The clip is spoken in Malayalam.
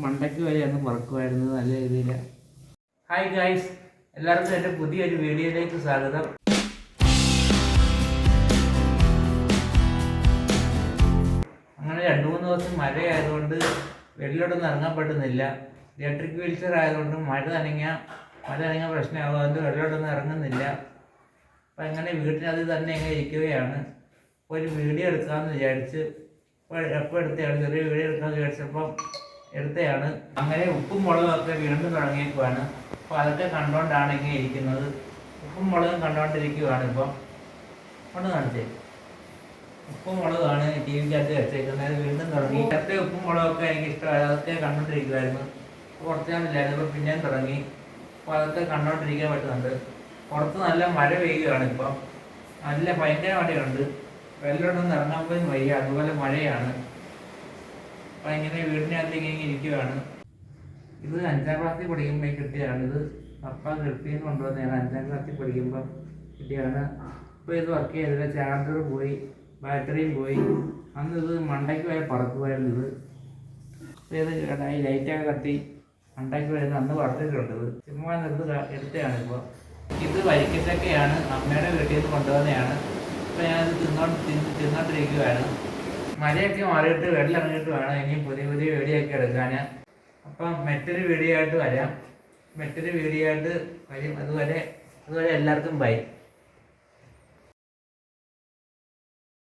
മണ്ടയ്ക്ക് വരെ അങ്ങ് പറക്കുമായിരുന്നു നല്ല രീതിയിൽ ഹായ് ഗായ്സ് എല്ലാവർക്കും എന്റെ പുതിയൊരു വീഡിയോയിലേക്ക് സ്വാഗതം. അങ്ങനെ രണ്ട് മൂന്ന് ദിവസം മഴയായതുകൊണ്ട് വെളിയിലോട്ടൊന്നും ഇറങ്ങാൻ പറ്റുന്നില്ല. ഇലക്ട്രിക് വീൽച്ചർ ആയതുകൊണ്ട് മഴ നനഞ്ഞ മഴ നനഞ്ഞ പ്രശ്നമാകും അതുകൊണ്ട് വെളിയിലോട്ടൊന്നും ഇറങ്ങുന്നില്ല. അപ്പം അങ്ങനെ വീട്ടിനകത്ത് തന്നെ ഇങ്ങനെ ഇരിക്കുകയാണ്. ഒരു വീഡിയോ എടുക്കാമെന്ന് വിചാരിച്ച് എപ്പോൾ എടുത്തയാണ് ചെറിയ വീഡിയോ എടുക്കാമെന്ന് വിചാരിച്ചപ്പം എടുത്തതാണ് അങ്ങനെ ഉപ്പും മുളകും ഒക്കെ വീണ്ടും തുടങ്ങിയേക്കുവാണ്. അപ്പോൾ അതൊക്കെ കണ്ടുകൊണ്ടാണ് ഇങ്ങനെ ഇരിക്കുന്നത്. ഉപ്പും മുളകും കണ്ടുകൊണ്ടിരിക്കുവാണ് ഇപ്പം. കൊണ്ട് കാണിച്ചേ. ഉപ്പും മുളകാണ് ടി വിക്കകത്ത് വെച്ചേക്കുന്നത്. വീണ്ടും തുടങ്ങി. നേരത്തെ ഉപ്പും മുളകൊക്കെ എനിക്ക് ഇഷ്ടമായി അതൊക്കെ കണ്ടോണ്ടിരിക്കുമായിരുന്നു കുറച്ച് നാളില്ലായിരുന്നു ഇപ്പോൾ പിന്നെയും തുടങ്ങി. അപ്പോൾ അതൊക്കെ കണ്ടോണ്ടിരിക്കാൻ പറ്റുന്നുണ്ട്. പുറത്ത് നല്ല മഴ പെയ്യുകയാണ് ഇപ്പം. നല്ല ഭയങ്കര മഴയുണ്ട് വെള്ളമൊന്നും ഇറങ്ങാൻ പോലും വയ്യ. അതുപോലെ മഴയാണ്. അപ്പം ഇങ്ങനെ വീടിനകത്ത് ഇങ്ങനെ ഇരിക്കുകയാണ് ഇത് അഞ്ചാം ക്ലാസ്സിൽ പഠിക്കുമ്പോൾ കിട്ടിയതാണ്. ഇത് പപ്പ ഗൾഫിൽ നിന്ന് കൊണ്ടുവന്നതാണ്. അഞ്ചാം ക്ലാസ്സിൽ പഠിക്കുമ്പോൾ കിട്ടിയതാണ്. ഇപ്പോൾ ഇത് വർക്ക് ചെയ്തില്ല ചാർജർ പോയി ബാറ്ററിയും പോയി. അന്ന് ഇത് മണ്ടയ്ക്ക് വരെ പറക്കുമായിരുന്നു ഇത്. ഇപ്പോൾ ഇത് കേട്ടായി ലൈറ്റൊക്കെ കത്തി മണ്ടയ്ക്ക് വരുന്ന അന്ന് പറഞ്ഞിട്ടുണ്ട് ഇത് ചുമ്മാ നിർത്ത് എടുത്തതാണ് ഇപ്പോൾ. ഇത് വരിക്കച്ചക്കയാണ് അമ്മയുടെ വീട്ടിൽ നിന്ന് കൊണ്ടുവന്നതാണ്. ഇപ്പോൾ ഞാനത് തിന്നോണ്ട് തിന്ന് തിന്നോണ്ടിരിക്കുകയാണ് മഴയൊക്കെ മാറിയിട്ട് വെള്ളം ഇറങ്ങിയിട്ട് വേണം. ഇനി പുതിയ പുതിയ വീഡിയോ ഒക്കെ എടുക്കാൻ. അപ്പം മറ്റൊരു വീഡിയോ ആയിട്ട് വരാം. മറ്റൊരു വീഡിയോ ആയിട്ട് വരും. അതുവരെ അതുവരെ എല്ലാവർക്കും ബൈ.